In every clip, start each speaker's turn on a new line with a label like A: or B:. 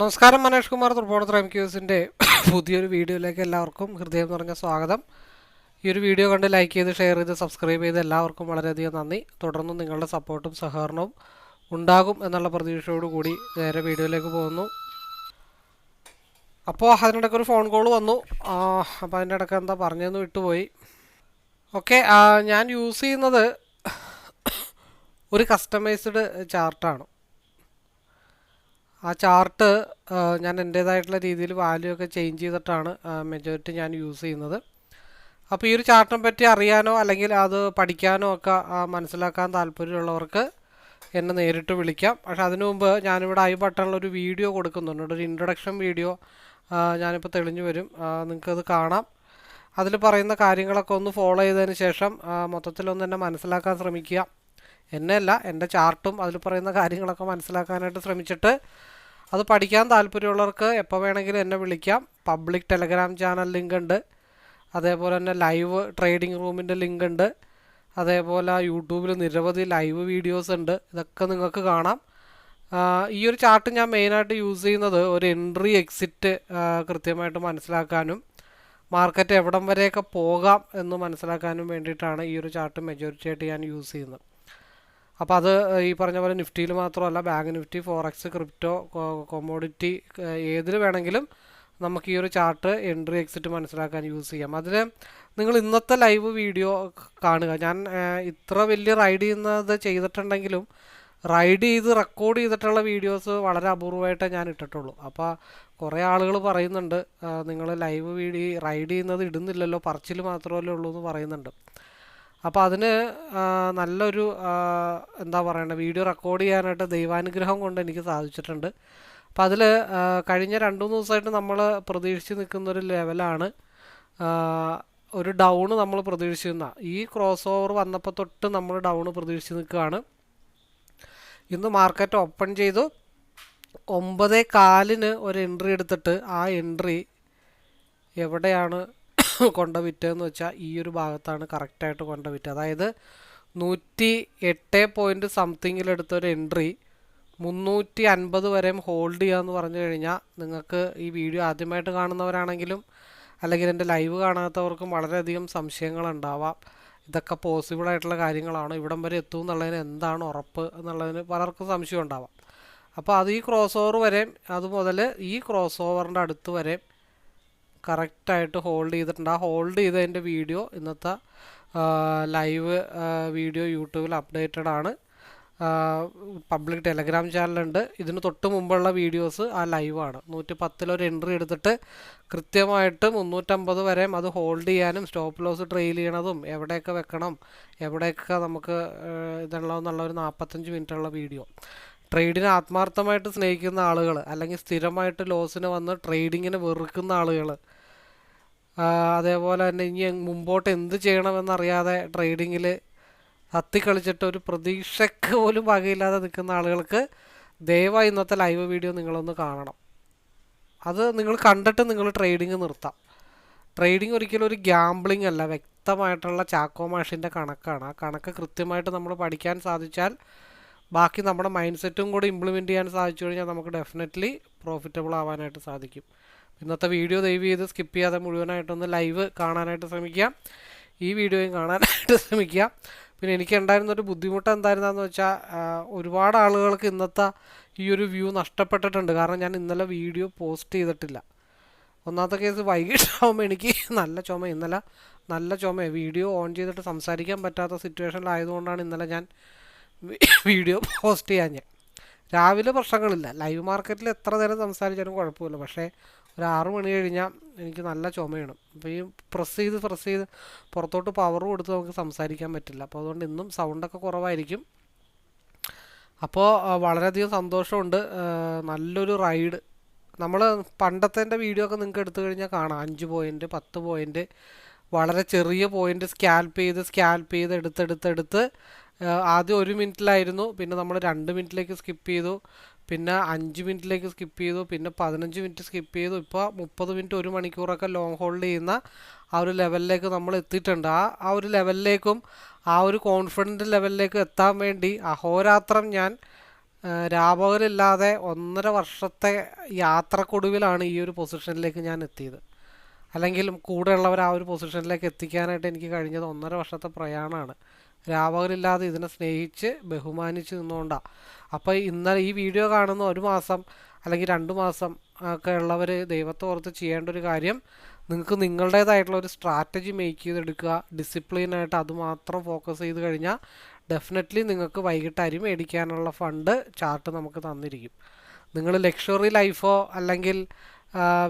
A: നമസ്കാരം മനേഷ് കുമാർ തൃപ്പൂണിത്തുറ എം ക്യൂസിന്റെ പുതിയൊരു വീഡിയോയിലേക്ക് എല്ലാവർക്കും ഹൃദയം നിറഞ്ഞ സ്വാഗതം. ഈ ഒരു വീഡിയോ കണ്ട് ലൈക്ക് ചെയ്ത് ഷെയർ ചെയ്ത് സബ്സ്ക്രൈബ് ചെയ്ത് എല്ലാവർക്കും വളരെയധികം നന്ദി. തുടർന്നും നിങ്ങളുടെ സപ്പോർട്ടും സഹകരണവും ഉണ്ടാകും എന്നുള്ള പ്രതീക്ഷയോടുകൂടി നേരെ വീഡിയോയിലേക്ക് പോകുന്നു. അപ്പോൾ അതിനിടയ്ക്ക് ഒരു ഫോൺ കോൾ വന്നു. അപ്പോൾ അതിന്റെ ഇടയ്ക്ക് എന്താ പറഞ്ഞതെന്ന് വിട്ടുപോയി. ഓക്കെ ഞാൻ യൂസ് ചെയ്യുന്നത് ഒരു കസ്റ്റമൈസ്ഡ് ചാർട്ടാണ് ആ ചാർട്ട് ഞാൻ എന്റേതായിട്ടുള്ള രീതിയിൽ വാല്യൂ ഒക്കെ ചേഞ്ച് ചെയ്തിട്ടാണ് മെജോറിറ്റി ഞാൻ യൂസ് ചെയ്യുന്നത്. അപ്പോൾ ഈ ഒരു ചാർട്ടിനെ പറ്റി അറിയാനോ അല്ലെങ്കിൽ അത് പഠിക്കാനോ ഒക്കെ മനസ്സിലാക്കാൻ താല്പര്യമുള്ളവർക്ക് എന്നെ നേരിട്ട് വിളിക്കാം. പക്ഷേ അതിനു മുമ്പ് ഞാനിവിടെ ഐ ബട്ടണിലൊരു വീഡിയോ കൊടുക്കുന്നുണ്ട്. ഒരു ഇൻട്രൊഡക്ഷൻ വീഡിയോ ഞാനിപ്പോൾ തെളിഞ്ഞു വരും. നിങ്ങൾക്കത് കാണാം. അതിൽ പറയുന്ന കാര്യങ്ങളൊക്കെ ഒന്ന് ഫോളോ ചെയ്തതിന് ശേഷം മൊത്തത്തിലൊന്ന് എന്നെ മനസ്സിലാക്കാൻ ശ്രമിക്കുക. എന്നെയല്ല എന്റെ ചാർട്ടും അതിൽ പറയുന്ന കാര്യങ്ങളൊക്കെ മനസ്സിലാക്കാനായിട്ട് ശ്രമിച്ചിട്ട് അത് പഠിക്കാൻ താല്പര്യമുള്ളവർക്ക് എപ്പോൾ വേണമെങ്കിലും എന്നെ വിളിക്കാം. പബ്ലിക് ടെലഗ്രാം ചാനൽ ലിങ്ക് ഉണ്ട് അതേപോലെ തന്നെ ലൈവ് ട്രേഡിംഗ് റൂമിന്റെ ലിങ്ക് ഉണ്ട് അതേപോലെ യൂട്യൂബിൽ നിരവധി ലൈവ് വീഡിയോസ് ഉണ്ട്. ഇതൊക്കെ നിങ്ങൾക്ക് കാണാം. ഈ ഒരു ചാർട്ട് ഞാൻ മെയിനായിട്ട് യൂസ് ചെയ്യുന്നത് ഒരു എൻട്രി എക്സിറ്റ് കൃത്യമായിട്ട് മനസ്സിലാക്കാനും മാർക്കറ്റ് എവിടം വരെയൊക്കെ പോകാം എന്ന് മനസ്സിലാക്കാനും വേണ്ടിയിട്ടാണ് ഈ ഒരു ചാർട്ട് മെജോറിറ്റി ആയിട്ട് ഞാൻ യൂസ് ചെയ്യുന്നത്. അപ്പോൾ അത് ഈ പറഞ്ഞ പോലെ നിഫ്റ്റിയിൽ മാത്രമല്ല bank Nifty forex crypto commodity ഏതിൽ വേണമെങ്കിലും നമുക്ക് ഈ ഒരു ചാർട്ട് എൻട്രി എക്സിറ്റ് മനസ്സിലാക്കാൻ യൂസ് ചെയ്യാം. അതിൽ നിങ്ങൾ ഇന്നത്തെ ലൈവ് വീഡിയോ കാണുക. ഞാൻ ഇത്ര വലിയ റൈഡ് ചെയ്യുന്നത് ചെയ്തിട്ടുണ്ടെങ്കിലും റൈഡ് ചെയ്ത് റെക്കോർഡ് ചെയ്തിട്ടുള്ള വീഡിയോസ് വളരെ അപൂർവമായിട്ടേ ഞാൻ ഇട്ടിട്ടുള്ളൂ. അപ്പോൾ കുറേ ആളുകൾ പറയുന്നുണ്ട് നിങ്ങൾ ലൈവ് വീഡിയോ റൈഡ് ചെയ്യുന്നത് ഇടുന്നില്ലല്ലോ പറച്ചിൽ മാത്രമല്ലേ ഉള്ളൂ എന്ന് പറയുന്നുണ്ട്. അപ്പോൾ അതിന് നല്ലൊരു എന്താ പറയണ വീഡിയോ റെക്കോർഡ് ചെയ്യാനായിട്ട് ദൈവാനുഗ്രഹം കൊണ്ട് എനിക്ക് സാധിച്ചിട്ടുണ്ട്. അപ്പോൾ അതിൽ കഴിഞ്ഞ രണ്ട് മൂന്ന് ദിവസമായിട്ട് നമ്മൾ പ്രതീക്ഷിച്ച് നിൽക്കുന്ന ഒരു ലെവലാണ് ഒരു ഡൗണ് നമ്മൾ പ്രതീക്ഷിക്കുന്ന ഈ ക്രോസ് ഓവർ വന്നപ്പോൾ തൊട്ട് നമ്മൾ ഡൗണ് പ്രതീക്ഷിച്ച് നിൽക്കുകയാണ്. ഇന്ന് മാർക്കറ്റ് ഓപ്പൺ ചെയ്തു. ഒമ്പതേ കാലിന് ഒരു എൻട്രി എടുത്തിട്ട് ആ എൻട്രി എവിടെയാണ് കൊണ്ട വിറ്റതെന്ന് വെച്ചാൽ ഈ ഒരു ഭാഗത്താണ് കറക്റ്റായിട്ട് കൊണ്ട വിറ്റ് അതായത് നൂറ്റി എട്ട് പോയിന്റ് സംതിങ്ങിലെടുത്ത ഒരു എൻട്രി മുന്നൂറ്റി അൻപത് വരെയും ഹോൾഡ് ചെയ്യാന്ന് പറഞ്ഞു കഴിഞ്ഞാൽ നിങ്ങൾക്ക് ഈ വീഡിയോ ആദ്യമായിട്ട് കാണുന്നവരാണെങ്കിലും അല്ലെങ്കിൽ എന്റെ ലൈവ് കാണാത്തവർക്കും വളരെയധികം സംശയങ്ങളുണ്ടാവാം. ഇതൊക്കെ പോസിബിൾ ആയിട്ടുള്ള കാര്യങ്ങളാണ്. ഇവിടം വരെ എത്തും എന്നുള്ളതിന് എന്താണ് ഉറപ്പ് എന്നുള്ളതിന് പലർക്കും സംശയം ഉണ്ടാവാം അപ്പോൾ അത് ഈ ക്രോസ് ഓവർ വരെയും അതുമുതൽ ഈ ക്രോസ് ഓവറിന്റെ അടുത്ത് വരെയും കറക്റ്റായിട്ട് ഹോൾഡ് ചെയ്തിട്ടുണ്ട്. ആ ഹോൾഡ് ചെയ്തതിന്റെ വീഡിയോ ഇന്നത്തെ ലൈവ് വീഡിയോ യൂട്യൂബിൽ അപ്ഡേറ്റഡ് ആണ്. പബ്ലിക് ടെലഗ്രാം ചാനലുണ്ട്. ഇതിന് തൊട്ട് മുമ്പുള്ള വീഡിയോസ് ആ ലൈവാണ് നൂറ്റി പത്തിലൊരു എൻട്രി എടുത്തിട്ട് കൃത്യമായിട്ട് മുന്നൂറ്റമ്പത് വരെയും അത് ഹോൾഡ് ചെയ്യാനും സ്റ്റോപ്പ് ലോസ് ട്രെയിൽ ചെയ്യണതും എവിടെയൊക്കെ വെക്കണം എവിടെയൊക്കെ നമുക്ക് ഇതുള്ളതെന്നുള്ള ഒരു നാൽപ്പത്തഞ്ച് മിനിറ്റുള്ള വീഡിയോ. ട്രേഡിനെ ആത്മാർത്ഥമായിട്ട് സ്നേഹിക്കുന്ന ആളുകൾ അല്ലെങ്കിൽ സ്ഥിരമായിട്ട് ലോസിന് വന്ന് ട്രേഡിങ്ങിന് വെറുക്കുന്ന ആളുകൾ അതേപോലെ തന്നെ ഇനി മുമ്പോട്ട് എന്ത് ചെയ്യണമെന്നറിയാതെ ട്രേഡിങ്ങിൽ കളിച്ചിട്ട് ഒരു പ്രതീക്ഷയ്ക്ക് പോലും വകയില്ലാതെ നിൽക്കുന്ന ആളുകൾക്ക് ദയവായി ഇന്നത്തെ ലൈവ് വീഡിയോ നിങ്ങളൊന്ന് കാണണം. അത് നിങ്ങൾ കണ്ടിട്ട് നിങ്ങൾ ട്രേഡിങ് നിർത്താം. ട്രേഡിങ് ഒരിക്കലും ഒരു ഗ്യാംബ്ലിംഗ് അല്ല വ്യക്തമായിട്ടുള്ള ചാക്കോ മാഷിന്റെ കണക്കാണ്. ആ കണക്ക് കൃത്യമായിട്ട് നമ്മൾ പഠിക്കാൻ സാധിച്ചാൽ ബാക്കി നമ്മുടെ മൈൻഡ് സെറ്റും കൂടി ഇംപ്ലിമെന്റ് ചെയ്യാൻ സാധിച്ചു കഴിഞ്ഞാൽ നമുക്ക് ഡെഫിനറ്റ്ലി പ്രോഫിറ്റബിൾ ആവാനായിട്ട് സാധിക്കും. ഇന്നത്തെ വീഡിയോ ദയവ് ചെയ്ത് സ്കിപ്പ് ചെയ്യാതെ മുഴുവനായിട്ടൊന്ന് ലൈവ് കാണാനായിട്ട് ശ്രമിക്കുക. ഈ വീഡിയോയും കാണാനായിട്ട് ശ്രമിക്കുക. പിന്നെ എനിക്ക് ഉണ്ടായിരുന്ന ഒരു ബുദ്ധിമുട്ട് എന്തായിരുന്നെന്ന് വെച്ചാൽ ഒരുപാട് ആളുകൾക്ക് ഇന്നത്തെ ഈ ഒരു വ്യൂ നഷ്ടപ്പെട്ടിട്ടുണ്ട്. കാരണം ഞാൻ ഇന്നലെ വീഡിയോ പോസ്റ്റ് ചെയ്തിട്ടില്ല. ഒന്നാമത്തെ കേസ് വൈകിട്ടാവുമ്പോൾ എനിക്ക് നല്ല ചുമ ഇന്നലെ നല്ല ചുമ വീഡിയോ ഓൺ ചെയ്തിട്ട് സംസാരിക്കാൻ പറ്റാത്ത സിറ്റുവേഷനിലായതുകൊണ്ടാണ് ഇന്നലെ ഞാൻ വീഡിയോ പോസ്റ്റ് ചെയ്യാൻ ഞാൻ രാവിലെ പ്രശ്നങ്ങളില്ല. ലൈവ് മാർക്കറ്റിൽ എത്ര നേരം സംസാരിച്ചാലും കുഴപ്പമില്ല. പക്ഷേ ഒരു ആറു മണി കഴിഞ്ഞാൽ എനിക്ക് നല്ല ചുമയാണ്. അപ്പോൾ ഈ പ്രസ് ചെയ്ത് പ്രസ് ചെയ്ത് പുറത്തോട്ട് പവർ കൊടുത്ത് നമുക്ക് സംസാരിക്കാൻ പറ്റില്ല. അപ്പോൾ അതുകൊണ്ട് ഇന്നും സൗണ്ടൊക്കെ കുറവായിരിക്കും. അപ്പോൾ വളരെയധികം സന്തോഷമുണ്ട്. നല്ലൊരു റൈഡ് നമ്മൾ പണ്ടത്തെ വീഡിയോ ഒക്കെ നിങ്ങൾക്ക് എടുത്തു കഴിഞ്ഞാൽ കാണാം. അഞ്ച് പോയിന്റ് പത്ത് പോയിന്റ് വളരെ ചെറിയ പോയിന്റ് സ്കാൽപ്പ് ചെയ്ത് സ്കാൽപ്പ് ചെയ്ത് എടുത്തെടുത്തെടുത്ത് ആദ്യം ഒരു മിനിറ്റിലായിരുന്നു. പിന്നെ നമ്മൾ രണ്ട് മിനിറ്റിലേക്ക് സ്കിപ്പ് ചെയ്തു. പിന്നെ അഞ്ച് മിനിറ്റിലേക്ക് സ്കിപ്പ് ചെയ്തു. പിന്നെ പതിനഞ്ച് മിനിറ്റ് സ്കിപ്പ് ചെയ്തു. ഇപ്പോൾ മുപ്പത് മിനിറ്റ് ഒരു മണിക്കൂറൊക്കെ ലോങ് ഹോൾഡ് ചെയ്യുന്ന ആ ഒരു ലെവലിലേക്ക് നമ്മൾ എത്തിയിട്ടുണ്ട്. ആ ആ ഒരു ലെവലിലേക്കും ആ ഒരു കോൺഫിഡന്റ് ലെവലിലേക്കും എത്താൻ വേണ്ടി അഹോരാത്രം ഞാൻ രാപകലില്ലാതെ ഒന്നര വർഷത്തെ യാത്രക്കൊടുവിലാണ് ഈ ഒരു പൊസിഷനിലേക്ക് ഞാൻ എത്തിയത്. അല്ലെങ്കിൽ കൂടെയുള്ളവർ ആ ഒരു പൊസിഷനിലേക്ക് എത്തിക്കാനായിട്ട് എനിക്ക് കഴിഞ്ഞത് ഒന്നര വർഷത്തെ പ്രയാണമാണ് രാപകലില്ലാതെ ഇതിനെ സ്നേഹിച്ച് ബഹുമാനിച്ച് നിന്നുകൊണ്ടാണ് അപ്പോൾ ഇന്നലെ ഈ വീഡിയോ കാണുന്ന ഒരു മാസം അല്ലെങ്കിൽ രണ്ട് മാസം ഒക്കെ ഉള്ളവർ ദൈവത്തെ ഓർത്ത് ചെയ്യേണ്ട ഒരു കാര്യം നിങ്ങൾക്ക് നിങ്ങളുടേതായിട്ടുള്ള ഒരു സ്ട്രാറ്റജി മേക്ക് ചെയ്തെടുക്കുക ഡിസിപ്ലിനായിട്ട് അതുമാത്രം ഫോക്കസ് ചെയ്ത് കഴിഞ്ഞാൽ ഡെഫിനറ്റ്ലി നിങ്ങൾക്ക് വൈകിട്ട് അരി മേടിക്കാനുള്ള ഫണ്ട് ചാർട്ട് നമുക്ക് തന്നിരിക്കും. നിങ്ങൾ ലക്ഷറി ലൈഫോ അല്ലെങ്കിൽ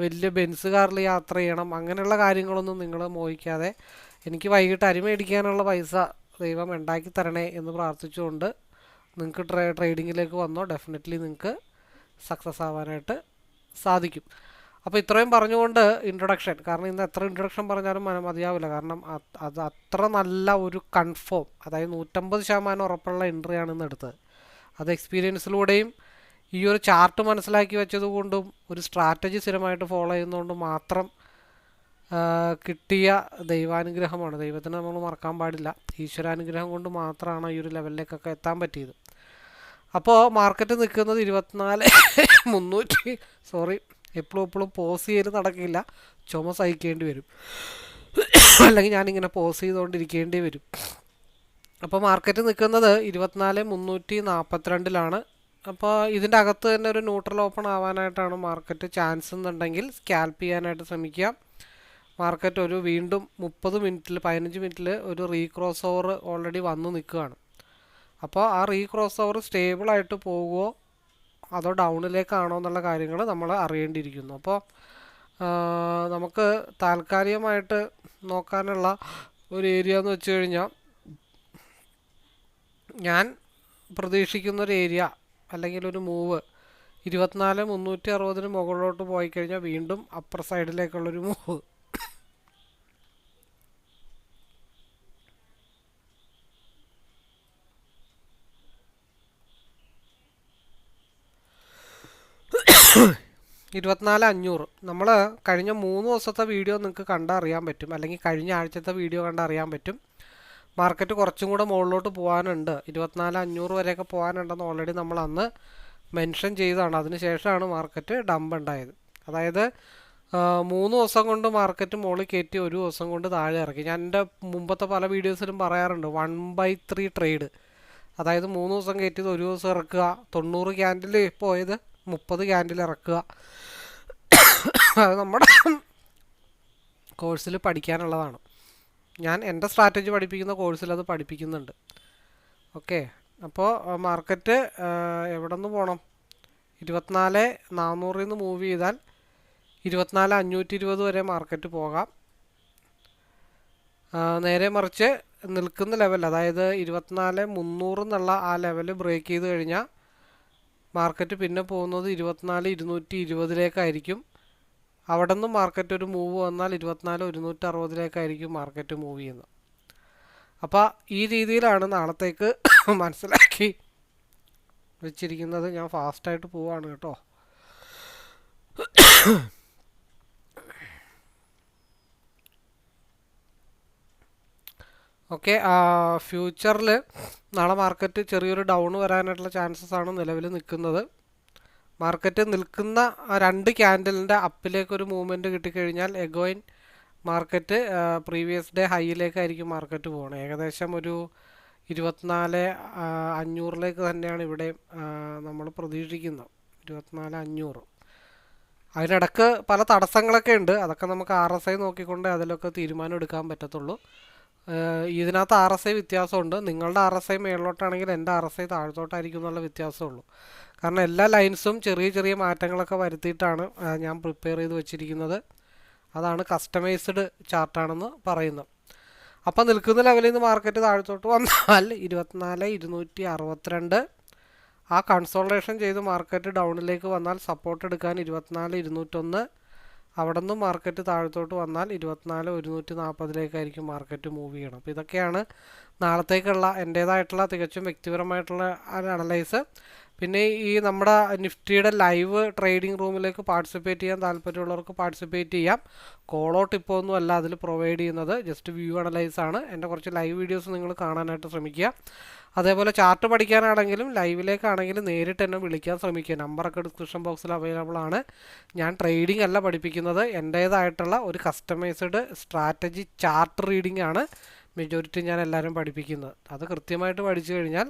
A: വലിയ ബെൻസ് കാറിൽ യാത്ര ചെയ്യണം. അങ്ങനെയുള്ള കാര്യങ്ങളൊന്നും നിങ്ങൾ മോഹിക്കാതെ എനിക്ക് വൈകിട്ട് അരി മേടിക്കാനുള്ള പൈസ ദൈവം ഉണ്ടാക്കി തരണേ എന്ന് പ്രാർത്ഥിച്ചുകൊണ്ട് നിങ്ങൾക്ക് ട്രേ ട്രേഡിങ്ങിലേക്ക് വന്നോ ഡെഫിനറ്റ്ലി നിങ്ങൾക്ക് സക്സസ് ആവാനായിട്ട് സാധിക്കും. അപ്പോൾ ഇത്രയും പറഞ്ഞുകൊണ്ട് ഇൻട്രൊഡക്ഷൻ കാരണം ഇന്ന് എത്ര ഇൻട്രൊഡക്ഷൻ പറഞ്ഞാലും മന മതിയാവില്ല. കാരണം അത് അത് അത്ര നല്ല ഒരു കൺഫേം അതായത് നൂറ്റമ്പത് ശതമാനം ഉറപ്പുള്ള എൻട്രിയാണ് ഇന്ന് എടുത്തത്. അത് എക്സ്പീരിയൻസിലൂടെയും ഈ ഒരു ചാർട്ട് മനസ്സിലാക്കി വെച്ചതുകൊണ്ടും ഒരു സ്ട്രാറ്റജി സ്ഥിരമായിട്ട് ഫോളോ ചെയ്യുന്നതുകൊണ്ടും മാത്രം കിട്ടിയ ദൈവാനുഗ്രഹമാണ്. ദൈവത്തിന് നമ്മൾ മറക്കാൻ പാടില്ല. ഈശ്വരാനുഗ്രഹം കൊണ്ട് മാത്രമാണ് ഈ ഒരു ലെവലിലേക്കൊക്കെ എത്താൻ പറ്റിയത്. അപ്പോൾ മാർക്കറ്റ് നിൽക്കുന്നത് ഇരുപത്തിനാല് മുന്നൂറ്റി സോറി എപ്പോഴും എപ്പോഴും പോസ് ചെയ്ത് നടക്കില്ല. ചുമ സഹിക്കേണ്ടി വരും. അല്ലെങ്കിൽ ഞാനിങ്ങനെ പോസ് ചെയ്തുകൊണ്ടിരിക്കേണ്ടി വരും. അപ്പോൾ മാർക്കറ്റ് നിൽക്കുന്നത് ഇരുപത്തിനാല് മുന്നൂറ്റി നാൽപ്പത്തിരണ്ടിലാണ് അപ്പോൾ ഇതിന്റെ അകത്ത് തന്നെ ഒരു ന്യൂട്രൽ ഓപ്പൺ ആവാനായിട്ടാണ് മാർക്കറ്റ് ചാൻസ് എന്നുണ്ടെങ്കിൽ സ്കാൽപ്പ് ചെയ്യാനായിട്ട് ശ്രമിക്കുക. മാർക്കറ്റ് ഒരു വീണ്ടും മുപ്പത് മിനിറ്റിൽ പതിനഞ്ച് മിനിറ്റിൽ ഒരു റീക്രോസ് ഓവർ ഓൾറെഡി വന്ന് നിൽക്കുകയാണ്. അപ്പോൾ ആ റീക്രോസ് ഓവർ സ്റ്റേബിളായിട്ട് പോകുമോ അതോ ഡൗണിലേക്കാണോ എന്നുള്ള കാര്യങ്ങൾ നമ്മൾ അറിയേണ്ടിയിരിക്കുന്നു. അപ്പോൾ നമുക്ക് താൽക്കാലികമായിട്ട് നോക്കാനുള്ള ഒരു ഏരിയ എന്ന് വെച്ച് കഴിഞ്ഞാൽ ഞാൻ പ്രതീക്ഷിക്കുന്നൊരു ഏരിയ അല്ലെങ്കിൽ ഒരു മൂവ്. ഇരുപത്തിനാല് മുന്നൂറ്റി അറുപതിന് മുകളിലോട്ട് പോയി കഴിഞ്ഞാൽ വീണ്ടും അപ്പർ സൈഡിലേക്കുള്ളൊരു മൂവ്. ഇരുപത്തിനാല് അഞ്ഞൂറ്. നമ്മൾ കഴിഞ്ഞ മൂന്ന് ദിവസത്തെ വീഡിയോ നിങ്ങൾക്ക് കണ്ടറിയാൻ പറ്റും. അല്ലെങ്കിൽ കഴിഞ്ഞ ആഴ്ചത്തെ വീഡിയോ കണ്ടറിയാൻ പറ്റും. മാർക്കറ്റ് കുറച്ചും കൂടെ മുകളിലോട്ട് പോകാനുണ്ട് ഇരുപത്തിനാല് അഞ്ഞൂറ് വരെയൊക്കെ പോകാനുണ്ടെന്ന് ഓൾറെഡി നമ്മൾ അന്ന് മെൻഷൻ ചെയ്തതാണ്. അതിന് ശേഷമാണ് മാർക്കറ്റ് ഡംപ് ഉണ്ടായത്. അതായത് മൂന്ന് ദിവസം കൊണ്ട് മാർക്കറ്റ് മുകളിൽ കയറ്റി ഒരു ദിവസം കൊണ്ട് താഴെ ഇറക്കി. ഞാൻ എന്റെ മുമ്പത്തെ പല വീഡിയോസിലും പറയാറുണ്ട് വൺ ബൈ ത്രീ ട്രേഡ് അതായത് മൂന്ന് ദിവസം കയറ്റിയത് ഒരു ദിവസം ഇറക്കുക. തൊണ്ണൂറ് ക്യാൻഡിൽ പോയത് മുപ്പത് ക്യാൻഡിൽ ഇറക്കുക. അത് നമ്മുടെ കോഴ്സിൽ പഠിക്കാനുള്ളതാണ്. ഞാൻ എന്റെ സ്ട്രാറ്റജി പഠിപ്പിക്കുന്ന കോഴ്സിൽ അത് പഠിപ്പിക്കുന്നുണ്ട്. ഓക്കെ അപ്പോൾ മാർക്കറ്റ് എവിടെ നിന്ന് പോകണം ഇരുപത്തിനാല് നാനൂറിൽ നിന്ന് മൂവ് ചെയ്താൽ ഇരുപത്തിനാല് അഞ്ഞൂറ്റി ഇരുപത് വരെ മാർക്കറ്റ് പോകാം. നേരെ മറിച്ച് നിൽക്കുന്ന ലെവൽ അതായത് ഇരുപത്തിനാല് മുന്നൂറ് എന്നുള്ള ആ ലെവൽ ബ്രേക്ക് ചെയ്ത് കഴിഞ്ഞാൽ മാർക്കറ്റ് പിന്നെ പോകുന്നത് ഇരുപത്തിനാല് ഇരുന്നൂറ്റി ഇരുപതിലേക്കായിരിക്കും അവിടെ നിന്ന് മാർക്കറ്റ് ഒരു മൂവ് വന്നാൽ ഇരുപത്തിനാല് ഒരുന്നൂറ്റി അറുപതിലേക്കായിരിക്കും മാർക്കറ്റ് മൂവ് ചെയ്യുന്നത്. അപ്പോൾ ഈ രീതിയിലാണ് നാളത്തേക്ക് മനസ്സിലാക്കി വെച്ചിരിക്കുന്നത്. ഞാൻ ഫാസ്റ്റായിട്ട് പോവാണ് കേട്ടോ. ഓക്കെ ഫ്യൂച്ചറിൽ നാളെ മാർക്കറ്റ് ചെറിയൊരു ഡൗൺ വരാനായിട്ടുള്ള ചാൻസസ് ആണ് നിലവിൽ നിൽക്കുന്നത് മാർക്കറ്റ് നിൽക്കുന്ന രണ്ട് ക്യാൻഡലിന്റെ അപ്പിലേക്ക് ഒരു മൂവ്മെന്റ് കിട്ടിക്കഴിഞ്ഞാൽ എഗോയിൻ മാർക്കറ്റ് പ്രീവിയസ് ഡേ ഹൈയിലേക്കായിരിക്കും മാർക്കറ്റ് പോകുന്നത് ഏകദേശം ഒരു ഇരുപത്തിനാല് അഞ്ഞൂറിലേക്ക് തന്നെയാണ് ഇവിടെ നമ്മൾ പ്രതീക്ഷിക്കുന്നത്. ഇരുപത്തിനാല് അഞ്ഞൂറ്. അതിനിടക്ക് പല തടസ്സങ്ങളൊക്കെ ഉണ്ട്. അതൊക്കെ നമുക്ക് ആർ എസ് ഐ നോക്കിക്കൊണ്ട് അതിലൊക്കെ തീരുമാനം എടുക്കാൻ പറ്റത്തുള്ളൂ. ഇതിനകത്ത് ആർ എസ് ഐ വ്യത്യാസമുണ്ട്. നിങ്ങളുടെ ആർ എസ് ഐ മേളിലോട്ടാണെങ്കിൽ എന്റെ ആർ എസ് ഐ താഴത്തോട്ടായിരിക്കും എന്നുള്ള വ്യത്യാസമുള്ളൂ. കാരണം എല്ലാ ലൈൻസും ചെറിയ ചെറിയ മാറ്റങ്ങളൊക്കെ വരുത്തിയിട്ടാണ് ഞാൻ പ്രിപ്പയർ ചെയ്ത് വെച്ചിരിക്കുന്നത്. അതാണ് കസ്റ്റമൈസ്ഡ് ചാർട്ടാണെന്ന് പറയുന്നത്. അപ്പോൾ നിൽക്കുന്ന ലെവലിൽ നിന്ന് മാർക്കറ്റ് താഴത്തോട്ട് വന്നാൽ ഇരുപത്തിനാല് ഇരുന്നൂറ്റി അറുപത്തിരണ്ട് ആ കൺസോൾട്ടേഷൻ ചെയ്ത് മാർക്കറ്റ് ഡൗണിലേക്ക് വന്നാൽ സപ്പോർട്ട് എടുക്കാൻ ഇരുപത്തിനാല് ഇരുന്നൂറ്റൊന്ന്. അവിടെ നിന്ന് മാർക്കറ്റ് താഴത്തോട്ട് വന്നാൽ ഇരുപത്തിനാല് ഒരുന്നൂറ്റി നാൽപ്പതിലേക്കായിരിക്കും മാർക്കറ്റ് മൂവ് ചെയ്യണം. അപ്പോൾ ഇതൊക്കെയാണ് നാളത്തേക്കുള്ള എന്റേതായിട്ടുള്ള തികച്ചും വ്യക്തിപരമായിട്ടുള്ള അനലൈസ് പിന്നെ ഈ നമ്മുടെ നിഫ്റ്റിയുടെ ലൈവ് ട്രേഡിംഗ് റൂമിലേക്ക് പാർട്ടിസിപ്പേറ്റ് ചെയ്യാൻ താല്പര്യമുള്ളവർക്ക് പാർട്ടിസിപ്പേറ്റ് ചെയ്യാം. കോളോ ടിപ്പോ ഒന്നും അല്ല അതിൽ പ്രൊവൈഡ് ചെയ്യുന്നത്. ജസ്റ്റ് വ്യൂ അനലൈസ് ആണ്. എന്റെ കുറച്ച് ലൈവ് വീഡിയോസ് നിങ്ങൾ കാണാനായിട്ട് ശ്രമിക്കുക. അതേപോലെ ചാർട്ട് പഠിക്കാനാണെങ്കിലും ലൈവിലേക്കാണെങ്കിലും നേരിട്ട് എന്നെ വിളിക്കാൻ ശ്രമിക്കുക. നമ്പറൊക്കെ ഡിസ്ക്രിപ്ഷൻ ബോക്സിൽ അവൈലബിൾ ആണ്. ഞാൻ ട്രേഡിംഗ് അല്ല പഠിപ്പിക്കുന്നത്. എന്റേതായിട്ടുള്ള ഒരു കസ്റ്റമൈസ്ഡ് സ്ട്രാറ്റജി ചാർട്ട് റീഡിംഗ് ആണ്. മെജോറിറ്റി ഞാൻ എല്ലാവരും പഠിപ്പിക്കുന്നത് അത് കൃത്യമായിട്ട് പഠിച്ചു കഴിഞ്ഞാൽ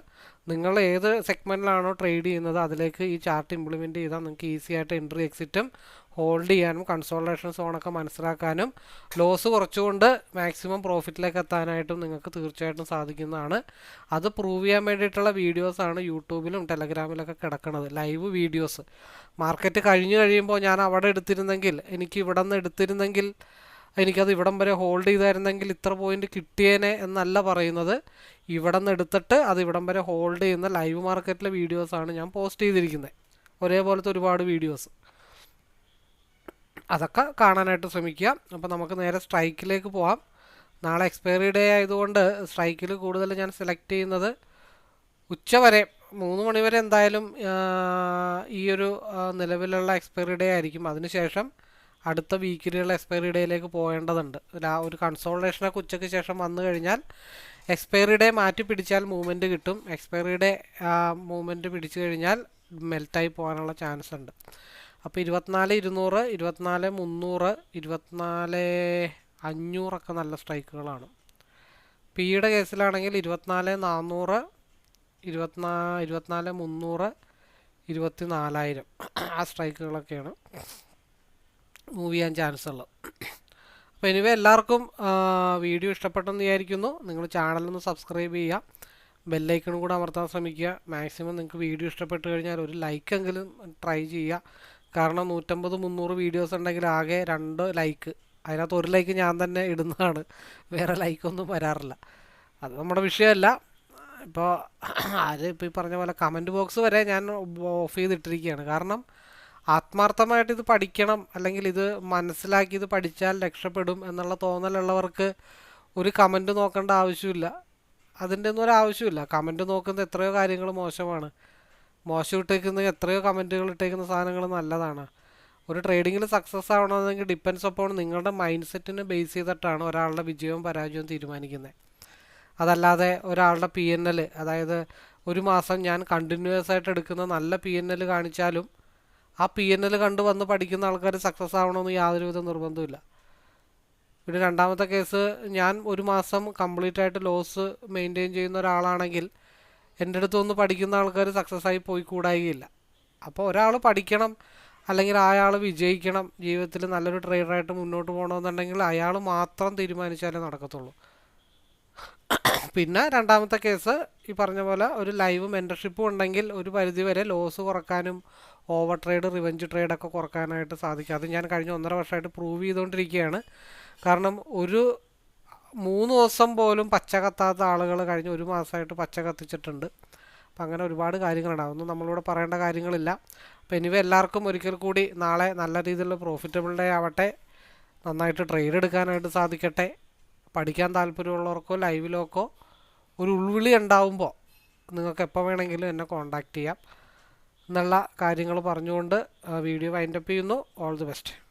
A: നിങ്ങൾ ഏത് സെഗ്മെന്റിലാണോ ട്രേഡ് ചെയ്യുന്നത് അതിലേക്ക് ഈ ചാർട്ട് ഇംപ്ലിമെന്റ് ചെയ്താൽ നിങ്ങൾക്ക് ഈസി ആയിട്ട് എൻട്രി എക്സിറ്റും ഹോൾഡ് ചെയ്യാനും കൺസോൾട്ടേഷൻ സോണൊക്കെ മനസ്സിലാക്കാനും ലോസ് കുറച്ചുകൊണ്ട് മാക്സിമം പ്രോഫിറ്റിലേക്ക് എത്താനായിട്ടും നിങ്ങൾക്ക് തീർച്ചയായിട്ടും സാധിക്കുന്നതാണ്. അത് പ്രൂവ് ചെയ്യാൻ വേണ്ടിയിട്ടുള്ള വീഡിയോസാണ് യൂട്യൂബിലും ടെലഗ്രാമിലൊക്കെ കിടക്കുന്നത്. ലൈവ് വീഡിയോസ് മാർക്കറ്റ് കഴിഞ്ഞു കഴിയുമ്പോൾ ഞാൻ അവിടെ എടുത്തിരുന്നെങ്കിൽ എനിക്ക് ഇവിടെ നിന്ന് എടുത്തിരുന്നെങ്കിൽ എനിക്കത് ഇവിടം വരെ ഹോൾഡ് ചെയ്തായിരുന്നെങ്കിൽ ഇത്ര പോയിന്റ് കിട്ടിയേനെ എന്നല്ല പറയുന്നത്. ഇവിടെ നിന്ന് എടുത്തിട്ട് അത് ഇവിടം വരെ ഹോൾഡ് ചെയ്യുന്ന ലൈവ് മാർക്കറ്റിലെ വീഡിയോസാണ് ഞാൻ പോസ്റ്റ് ചെയ്തിരിക്കുന്നത് ഒരേപോലത്തെ ഒരുപാട് വീഡിയോസ് അതൊക്കെ കാണാനായിട്ട് ശ്രമിക്കുക. അപ്പോൾ നമുക്ക് നേരെ സ്ട്രൈക്കിലേക്ക് പോവാം. നാളെ എക്സ്പയറി ഡേ ആയതുകൊണ്ട് സ്ട്രൈക്കിൽ കൂടുതൽ ഞാൻ സെലക്ട് ചെയ്യുന്നത് ഉച്ചവരെ മൂന്ന് മണിവരെ എന്തായാലും ഈ ഒരു നിലവിലുള്ള എക്സ്പയറി ഡേ ആയിരിക്കും. അതിനുശേഷം അടുത്ത വീക്കിലുള്ള എക്സ്പയറി ഡേയിലേക്ക് പോകേണ്ടതുണ്ട്. ഒരു കൺസോൾട്ടേഷനൊക്കെ ഉച്ചയ്ക്ക് ശേഷം വന്നു കഴിഞ്ഞാൽ എക്സ്പയറി ഡേ മാറ്റി പിടിച്ചാൽ മൂവ്മെന്റ് കിട്ടും. എക്സ്പയറി ഡേ മൂവ്മെന്റ് പിടിച്ചു കഴിഞ്ഞാൽ മെൽറ്റായി പോകാനുള്ള ചാൻസ് ഉണ്ട്. അപ്പോൾ ഇരുപത്തിനാല് ഇരുന്നൂറ് ഇരുപത്തിനാല് മുന്നൂറ് ഇരുപത്തിനാല് അഞ്ഞൂറൊക്കെ നല്ല സ്ട്രൈക്കുകളാണ്. പിയുടെ കേസിലാണെങ്കിൽ ഇരുപത്തിനാല് നാന്നൂറ് ഇരുപത്തിനാ ഇരുപത്തിനാല് മുന്നൂറ് ഇരുപത്തി നാലായിരം ആ സ്ട്രൈക്കുകളൊക്കെയാണ്. മൂവ് ചെയ്യാൻ ചാൻസ് ഉള്ളത് അപ്പോൾ എനിവേ എല്ലാവർക്കും വീഡിയോ ഇഷ്ടപ്പെട്ടെന്ന് വിചാരിക്കുന്നു. നിങ്ങൾ ചാനലൊന്ന് സബ്സ്ക്രൈബ് ചെയ്യുക. ബെല്ലൈക്കണും കൂടെ അമർത്താൻ ശ്രമിക്കുക. മാക്സിമം നിങ്ങൾക്ക് വീഡിയോ ഇഷ്ടപ്പെട്ട് കഴിഞ്ഞാൽ ഒരു ലൈക്കെങ്കിലും ട്രൈ ചെയ്യുക. കാരണം നൂറ്റമ്പത് മുന്നൂറ് വീഡിയോസ് ഉണ്ടെങ്കിൽ ആകെ രണ്ട് ലൈക്ക് അതിനകത്ത് ഒരു ലൈക്ക് ഞാൻ തന്നെ ഇടുന്നതാണ്. വേറെ ലൈക്കൊന്നും വരാറില്ല. അത് നമ്മുടെ വിഷയമല്ല. ഇപ്പോൾ ആര് ഇപ്പോൾ ഈ പറഞ്ഞ പോലെ കമന്റ് ബോക്സ് വരെ ഞാൻ ഓഫ് ചെയ്തിട്ടിരിക്കുകയാണ്. കാരണം ആത്മാർത്ഥമായിട്ട് ഇത് പഠിക്കണം അല്ലെങ്കിൽ ഇത് മനസ്സിലാക്കി ഇത് പഠിച്ചാൽ രക്ഷപ്പെടും എന്നുള്ള തോന്നലുള്ളവർക്ക് ഒരു കമന്റ് നോക്കേണ്ട ആവശ്യമില്ല. അതിന്റെ ഒന്നും ഒരു ആവശ്യമില്ല. കമന്റ് നോക്കുന്ന എത്രയോ കാര്യങ്ങൾ മോശമാണ്. മോശം ഇട്ടേക്കുന്ന എത്രയോ കമന്റുകൾ ഇട്ടേക്കുന്ന സാധനങ്ങൾ നല്ലതാണ്. ഒരു ട്രേഡിങ്ങിൽ സക്സസ് ആവണമെന്നെങ്കിൽ ഡിപ്പെൻസ് അപ്പോൾ നിങ്ങളുടെ മൈൻഡ് സെറ്റിനെ ബേസ് ചെയ്തിട്ടാണ് ഒരാളുടെ വിജയവും പരാജയവും തീരുമാനിക്കുന്നത്. അതല്ലാതെ ഒരാളുടെ പി എൻ എൽ അതായത് ഒരു മാസം ഞാൻ കണ്ടിന്യൂസ് ആയിട്ട് എടുക്കുന്ന നല്ല പി എൻ എൽ കാണിച്ചാലും ആ പി എൻ എൽ കണ്ട് വന്ന് പഠിക്കുന്ന ആൾക്കാർ സക്സസ് ആവണമെന്ന് യാതൊരുവിധ നിർബന്ധമില്ല പിന്നെ രണ്ടാമത്തെ കേസ് ഞാൻ ഒരു മാസം കംപ്ലീറ്റ് ആയിട്ട് ലോസ് മെയിന്റെയിൻ ചെയ്യുന്ന ഒരാളാണെങ്കിൽ എന്റെ അടുത്ത് വന്ന് പഠിക്കുന്ന ആൾക്കാർ സക്സസ് ആയി പോയി കൂടായികയില്ല. അപ്പോൾ ഒരാൾ പഠിക്കണം അല്ലെങ്കിൽ അയാൾ വിജയിക്കണം ജീവിതത്തിൽ നല്ലൊരു ട്രെയിനറായിട്ട് മുന്നോട്ട് പോകണമെന്നുണ്ടെങ്കിൽ അയാൾ മാത്രം തീരുമാനിച്ചാലേ നടക്കത്തുള്ളൂ. പിന്നെ രണ്ടാമത്തെ കേസ് ഈ പറഞ്ഞ പോലെ ഒരു ലൈവ് മെന്റർഷിപ്പും ഉണ്ടെങ്കിൽ ഒരു പരിധി വരെ ലോസ് കുറക്കാനും ഓവർ ട്രേഡ് റിവഞ്ച് ട്രേഡൊക്കെ കുറക്കാനായിട്ട് സാധിക്കും. അത് ഞാൻ കഴിഞ്ഞ ഒന്നര വർഷമായിട്ട് പ്രൂവ് ചെയ്തുകൊണ്ടിരിക്കുകയാണ്. കാരണം ഒരു മൂന്ന് ദിവസം പോലും പച്ച കത്താത്ത ആളുകൾ കഴിഞ്ഞ ഒരു മാസമായിട്ട് പച്ച കത്തിച്ചിട്ടുണ്ട്. അപ്പം അങ്ങനെ ഒരുപാട് കാര്യങ്ങളുണ്ട്. അതൊന്നും നമ്മളിവിടെ പറയേണ്ട കാര്യങ്ങളില്ല. അപ്പോൾ എനിവേ എല്ലാവർക്കും ഒരിക്കൽ കൂടി നാളെ നല്ല രീതിയിലുള്ള പ്രോഫിറ്റബിൾ ഡേ ആവട്ടെ. നന്നായിട്ട് ട്രേഡ് എടുക്കാനായിട്ട് സാധിക്കട്ടെ. പഠിക്കാൻ താല്പര്യമുള്ളവർക്കോ ലൈവിലോക്കോ ഒരു ഉൾവിളി ഉണ്ടാവുമ്പോൾ നിങ്ങൾക്ക് എപ്പോൾ വേണമെങ്കിലും എന്നെ കോൺടാക്റ്റ് ചെയ്യാം. എന്നുള്ള കാര്യങ്ങൾ പറഞ്ഞുകൊണ്ട് വീഡിയോ വൈൻഡപ്പ് ചെയ്യുന്നു. All the best